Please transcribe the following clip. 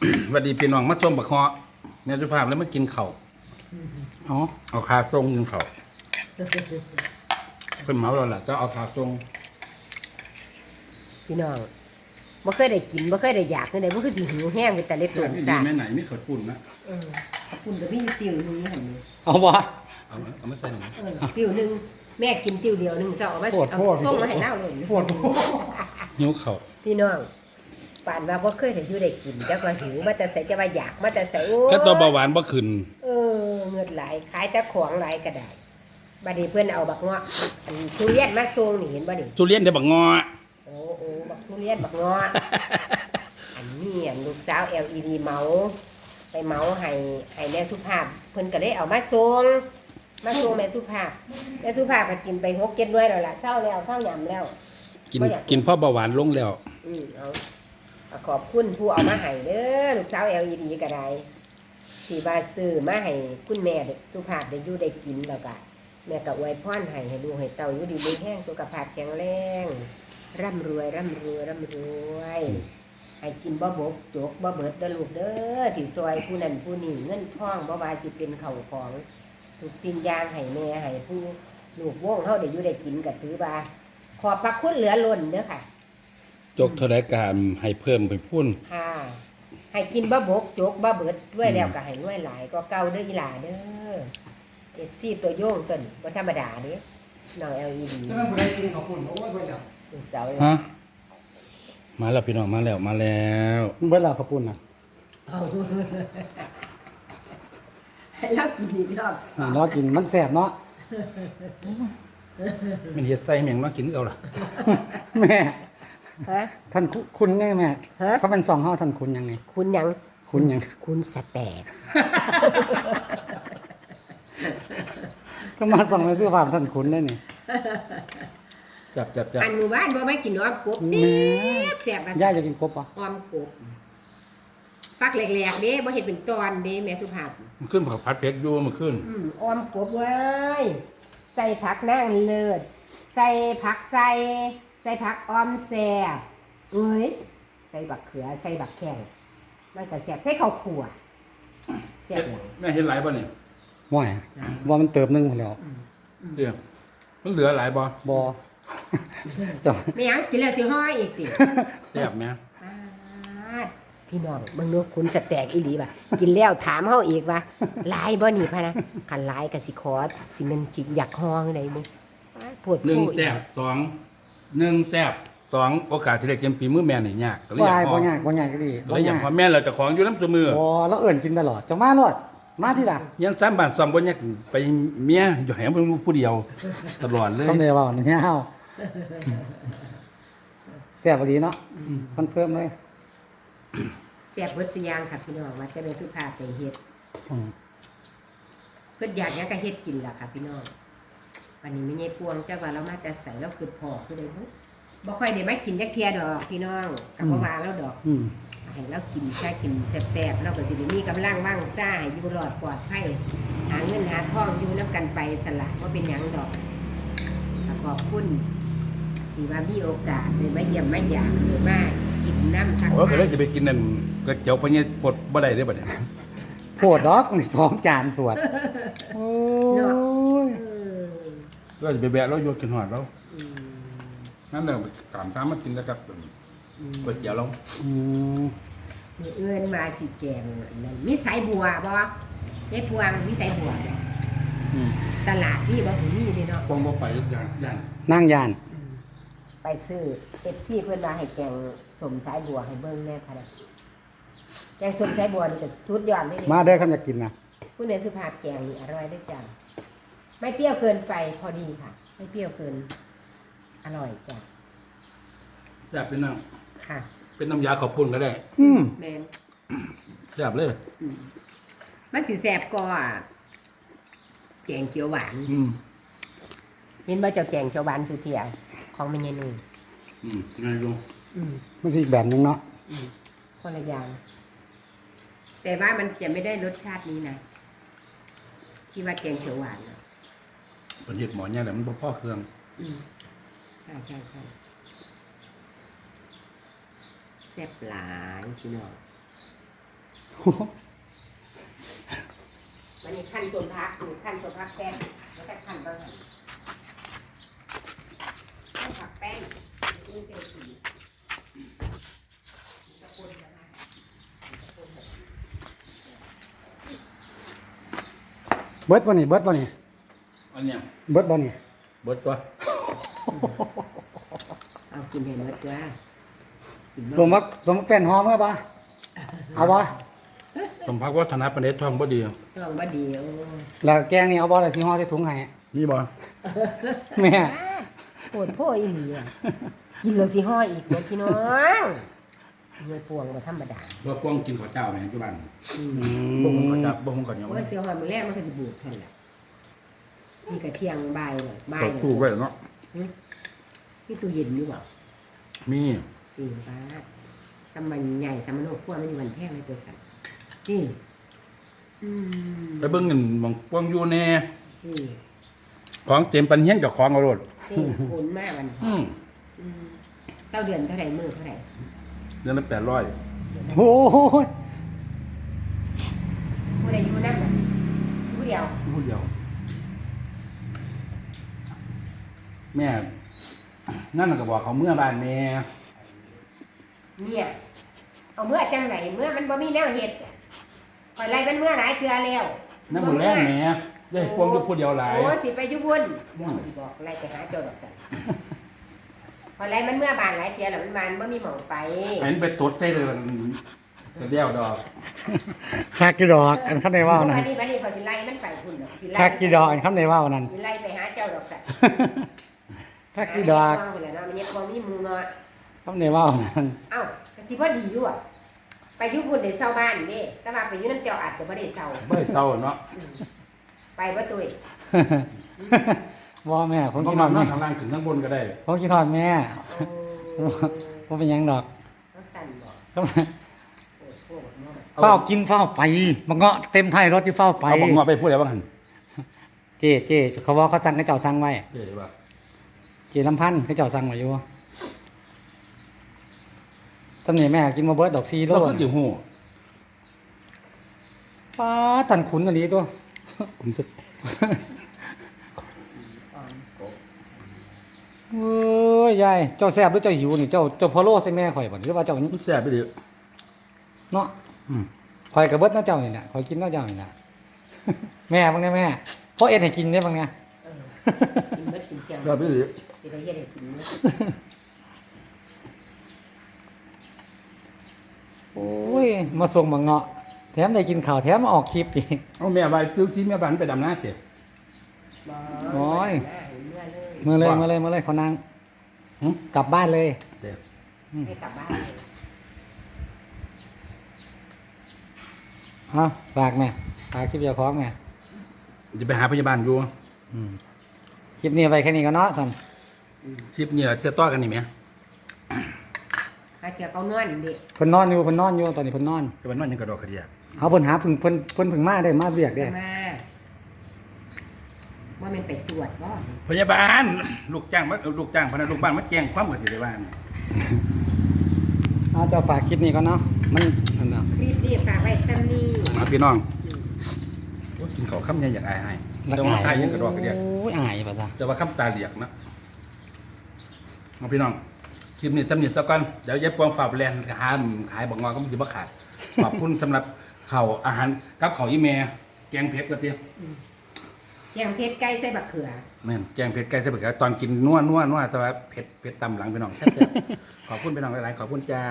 สวัสดีพี่น้องมาชมบักฮอแม่สุภาพแล้วมากินข้าวอ๋อเอาคาทรงกินข้าวเพิ่นเมาแล้วล่ะจะเอาคาทรงพี่น้องบ่เคยได้กินบ่เคยได้อยากจังได๋บ่คือสิหิวแห้งไปแต่เล็บตุ่นดีซ่าแม่ไหนมีข้าวปุ้นนะเออคุณก็มีติ่วนึงหั่นนี่เอาบ่ เอามาเอามาใส่หน่อยเออติ่วนึงแม่กินติ่วเดียวนึงซะเอามาปวดเอาปวดส่งมาให้เล่าเลยปวดหิวข้าวพี่น้อง ปานว่าบ่เคยได้อยู่ได้กินจักว่าหิวมาแต่ใส่จะว่าอยากมาแต่ใส่โอ้ยแค่ตัวเบาหวานบ่ขึ้น เออเงินหลายขายแต่ของหลายก็ได้บัดนี้เพิ่นเอาบักเงาะอันทุเรียนมาส่งนี่เห็นบ่นี่ทุเรียนได้บักงอ โอ้โอ้บักทุเรียนบักเงาะ อันนี้อันลูกสาว LED เมาไปเมาให้ให้แม่สุภาพ เพิ่นก็ได้เอามาส่งมาส่งแม่สุภาพแม่สุภาพก็กินไปหกเจ็ดหน่วยแล้วล่ะเศร้าแล้วเศร้าหยำแล้ว กินบ่อยาก กินเพราะเบาหวานลงแล้ว อืมเอาเอา ขอบคุณผู้เอามาให้เด้อลูกสาว LED ก็ได้ที่ว่าซื้อมาให้คุณแม่เด็กสุภาพได้อยู่ได้กินแล้วก็แม่ก็อวยพรให้ให้ลูกให้เต้าอยู่ดีมีแห้งสุขภาพแข็งแรงร่ำรวยร่ำรวยร่ำรวยให้กินบ่บกจกบ่เบิดเด้อลูกเด้อที่ซอยผู้นั้นผู้นี้เงินทองบ่ว่าสิเป็นข้าของทุกสิ่งอย่างให้แม่ให้ผู้ลูกวงเฮาได้อยู่ได้กินก็ถือว่าขอบพระคุณเหลือล้นเด้อค่ะ จกเท่าไรการให้เพิ่มไปพุ่นค่ะ ให้กินบ่บกจกบ่เบิดรวยแล้วก็ให้รวยหลายก็เก่าเด้ออีหลาเด้อเอฟซีตัวโยงเพิ่นบ่ธรรมดาเด้น้อง LED จะเป็นผู้ใดกินข้าวปุ้นโอ้ยเบิ่แล้วลูกสาวฮะมาแล้วพี่น้องมาแล้วมาแล้วเบิ่แล้วข้าวปุ้นน่ะเอาให้เรากินอีกรอบสออ่างรอกินมันแซ่บเนาะมันเฮ็ดใส่แม่งมากินเอาล่ะแม่ ฮะ ท่านคุคุณไงแม่ฮะ เขาเป็นสองเฮาท่านคุณยังไง คุณหยังคุณหยัง คุณสแตกก็มาส่องในเสื้อผ้าท่านคุณได้นี่ จับจับจับอันหมู่บ้านบ่ไม่กินอ้อมกบแม่ แซ่บแซ่บย่าจะกินกบปะอ้อมกบฟักแหลกๆเด้บ่เห็นเป็นตอนเด้แม่สุภาพ มันขึ้นผักผัดเผ็ดอยู่มันขึ้น อืมอ้อมกบไว้ใส่ผักนางเลิศ ใส่ผักใส่ใส่ผักอ้อมแซ่บเอ้ยใส่บักเขือใส่บักแข้งมันก็แซ่บใส่ข้าวคั่วแซ่บหลายแม่เห็นหลายบ่นี่ห่วยว่ามันเติบหนึงหมดแล้วเดี๋ยวมันเหลือหลายบ่บ่จะไม่หยังกินแล้วสิห้อยอีกติแซ่บแม่ปาดพี่น้องมึงดูคุณสแตกอีหลีป่ะกินแล้วถามเฮาอีกว่าหลายบ่นี่พะนะคันหลายก็สิขอสิมันสิอยากฮ้องไดมึงปาดปวดหนึ่งโพอีก แซ่บสอง หนึ่งแซ่บสองโอกาสที่ได้กินปีมือแม่นี่ยากก็เลยบ่อยาอายกพบ่อยากบ่ยากก็ดีก็เลยอยากพอแม่เราเจะของอยู่น้ำจมือบ่แล้วเอิ้นกินตลอดจังมาโลดมาที่ล่ะยังสามบาทสองบ่อยากไปเมียอยู่แหมเป็นผู้เดียวตลอดเลยต้องได้เว้าเนี่ยเฮาแซ่บบ่ดีเนาะคอนเฟิร์มเลยแซ่บเบิดสิอย่างค่ะพี่น้องว่าแต่เป็นสุภาพแต่เฮ็ดอืมเพิ่นอยากหยังก็เฮ็ดกินล่ะค่ะพี่น้อง วันนี้ไม่ใช่พวงเจ้าว่าเรามาแต่ใส่แล้วคือพอคือได้บุบ่ค่อยได้มากินจักเที่ยดอกพี่น้องก็บ่ว่าแล้วดอกอืมให้เรากินแค่กินแซ่บๆเราก็สิได้มีกำลังว่างซ่าให้อยู่รอดปลอดภัยหาเงินหาทองอยู่นํกันไปสละบ่เป็นหยังดอกก็ขอบคุณที่ว่ามีโอกาสได้มาเยี่ยมมาหยามหรือมากินน้ำทักโอ้ก็ทาเลยยจะไปกินนั่นก็เจียวพะเนี่ยปลดบ่ได้เด้อบัดนี้โพดดอกนี่สองจานสวดโอ้ยเออ ก็จะไปแบะแล้วโยนกินหอดแล้วอืมนั่นแหละตามตามมากินแล้วกับอืมก๋วยเตี๋ยวเราอืมมื้อเอื้อนมาสิแกงนั่นมีสายบัวบ่ยายพวงมีสายบัวบ่อืมตลาดนี่บ่ถึงมีเลยเนาะคงบ่ไปอย่างอย่างนั่งยาน ไปซื้อเอฟซีเพื่อนมาให้แกงสมสายบัวให้เบิ้งแม่ค่ะนะแกงสมสายบัวนี่ก็สุดยอดเลยมาเด้อคำอยากกินนะคุณแม่สุภาพแกงนี่อร่อยด้วยจ้ะ ไม่เปรี้ยวเกินไปพอดีค่ะ ไม่เปรี้ยวเกิน อร่อยจ้ะแซ่บเป็นน้ค่ะำเป็นน้ำยาขอบปุ่นก็ได้อืมแมนแซ่บเลยมันสิแสบก็แกงเขียวหวาน อืมเห็นว่าเจ้าแกงเขียวหวานสุเทียของแม่ยายนุ่ยอืมง่ายลงอืมมันคืออีกแบบหนึงเนาะอืมคนละอย่างแต่ว่ามันจะไม่ได้รสชาตินี้นะที่ว่าแกงเขียวหวานนะ เป็นเห็ดหมอเนี่ยแหละมันบ่พ่อเครื่องอืมใช่ใช่ใช่แซ่บหลายพี่น้องมันนี่ขั้นส่วนพักนี่ขั้นส่วนพักแป้งแล้วก็ขั้นบางหันขั้นผักแป้งนี่เป็นสีตะกุนนะคะตะกุนแบบเบิดบ่นี่เบิดบ่นี่ อันเนี้ยเบิดบ่นี่เบิดตัวเอากินให้หมดจ้ากินสมมักสมมักแป้นหอมเมื่อบ่เอาบ่สมพักวัฒนประเดชทองบ่ดีต้องบ่ดีโอ้แล้วแกงนี่เอาบ่แล้วสิห่อใส่ถุงให้มีบ่แม่โปวดพ่ออีหลีอะกินแล้วสิห้อยอีกบ่พี่น้องเงยพวงบ่ธรรมดาเพื่อป้องกินข้าวเจ้าแม่ที่บ้านอืมอืบ่หุงมข้าวเจ้าบ่หุงข้าวเหนียวโอ้ยเสียหอยมื้อแรกมันก็สิบูดท่านล่ะ นี่ก็เที่ยงบ่ายน่ะบ่ายเขาน่ะถูกไว้เนาะนี่ตู้เย็นอยู่บ่มีสี่บาทสมันใหญ่สมันโนครัวมันอยู่วันแพงเลยตัวสัตว์นี่อืมไปเบิ่งเงินหมองป้องอยู่แน่นี่ของเต็มปันเฮียนเจ้าของเอาโลดนี่โอนมาวันอืมอืมเศร้าเดือนเท่าไหร่มื้อเท่าไหร่เดือนละ800โอ้ยผู้ใดอยู่นั่นน่ะผู้เดียว ผู้เดียว แม่ นั่นน่ะก็บอกเขาเมื่อบ้านแม่เนี่ยเอาเมื่อจังไหนเมื่อมันบ่มีแนวเฮ็ดอะข่อยไล่มันเมื่อหลายเทื่อแล้วนั่นหมดแรงแม่ได้พวงอยู่ผู้เดียวหลายโอ้สิไปอยู่พุ่นเดี๋ยวสิบอกไล่ไปหาเจ้าดอกสันข่อยไล่มันเมื่อบานหลายเทื่อแล้วมันบานบ่มีหม่องไปเห็นไปตดใจเลยจะเดียวดอกคักกี่ดอกอันคันได้ว่าวนั่นบัดนี้บัดนี้ข่อยสิไล่มันไปพุ่นดอกสิไล่คักกี่ดอกอันคันได้ว่าวนั่นสิไล่ไปหาเจ้าดอกสัน คักกี่ดอกหาเฮ็ดกองพุ่นแหละเนาะมันเฮ็ดกองมีหมู่เนาะคันได้ว่าวนั่นเอ้าก็สิบ่ดีอยู่อะไปอยู่พุ่นได้เซาบ้านเด้แต่ว่าไปอยู่นำเจ้าอาจจะบ่ได้เซาเบ้ยเศร้าเนาะอืมไปบ่ตุ้ยว่าแม่ผมต้อกิงนนฮออนดนอแม่นข้างล่างถึงข้างบนก็ได้ผมกินฮอดแม่โอ้ว่าเป็นหยังดอกต้องสั่นบ่ก็โอ้โหเนาะเฝ้ากินเฝ้าไปมันเงาะเต็มไทยรถที่เฝ้าไปเอาบอกงอไปพูดอะไรบ้างหันเจ๊เจ๊เขาว่าเขาสั่งให้เจ้าสั่งไว้เจ๊ว่า เจ๊ลำพันธ์ให้เจ้าสั่งไว้อยู่ตำหนิแม่กินมาเบิดดอกซีโลเราคือจิ๋วหูป้าตันขุนอันนี้ตัวผมจะอ่อนกบเอ้ยยายเจ้าแซ่บหรือเจ้าหิวนี่เจ้าเจ้าพอโลใส่แม่ข่อยบ่หรือว่าเจ้ามันแซ่บไปดิเนาะอืมข่อยกับเบิดเนาะเจ้านี่น่ะข่อยกินเนาะเจ้านี่น่ะแม่บางเนี่ยแม่พ่อเอ็ดให้กินได้บางเนี่ยเออกินเบิดกินเสียงแซ่บไปดิ สิได้เฮ็ดให้กินเบิดโอ้ย มาส่งมาเงาะ แถมได้กินข้าวแถมมาออกคลิปอีก เอาแม่ใบซื้อชิ้นแม่บ้านไปดำน้าเจ๊บ่โอ้ย เมื่อเลยมาเลยมาเลยมาเลยขอนางหึกลับบ้านเลย เจ๊ให้กลับบ้านเลยเอาฝากแม่ฝากคลิปเจ้าของแม่จะไปหาพยาบาลอยู่ อืมคลิปนี้ไปแค่นี้ก็เนาะสัน คลิปนี้จะต้อกันนี่ไหมหาเที่ยวเขานวลเด็กเพิ่นนอนอยู่เพิ่นนอนอยู่ตอนนี้เพิ่นนอนจะเป็นวันยังกระดอกกระเดียเอาเพิ่นหาเพิ่นเพิ่นเพิ่นเพิ่งมาได้มาเรียกได้มาว่ามันไปตรวจบ่พยาบาลลูกจ้างมาลูกจ้างพนักลูกบ้านมาแจ้งความกันที่บ้านเอาเจ้าฝากคลิปนี้ก็เนาะมันนั่นเนาะคลิปนี้ฝากไว้ซ้ำนี้มาพี่น้องโอ้ยกินข้าวคำใหญ่อย่างอายให้แต่ว่าตายยังกระดอกกระเดียโอ้ยอายป่ะจ๊ะแต่ว่าคำตาเหลียกนะ เอาพี่น้องคลิปนี้จำเนียดเจ้ากันเดี๋ยวเย็บปวงฝาบแลนขายขายบอกงอก็มันจะบ่ขาดขอบคุณสำหรับข่าวอาหารกับข่าวอีเมลแกงเผ็ดกระเทียมแกงเพชรไก่ใส่บักเขือ แม่นแกงเผ็ดไก่ใส่เผ็ดตอนกินนัวนัวนัวแต่ว่าเผ็ดเผ็ดตำหลังพี่น้องแซ่บๆขอบคุณพี่น้องหลายๆขอบคุณจ้า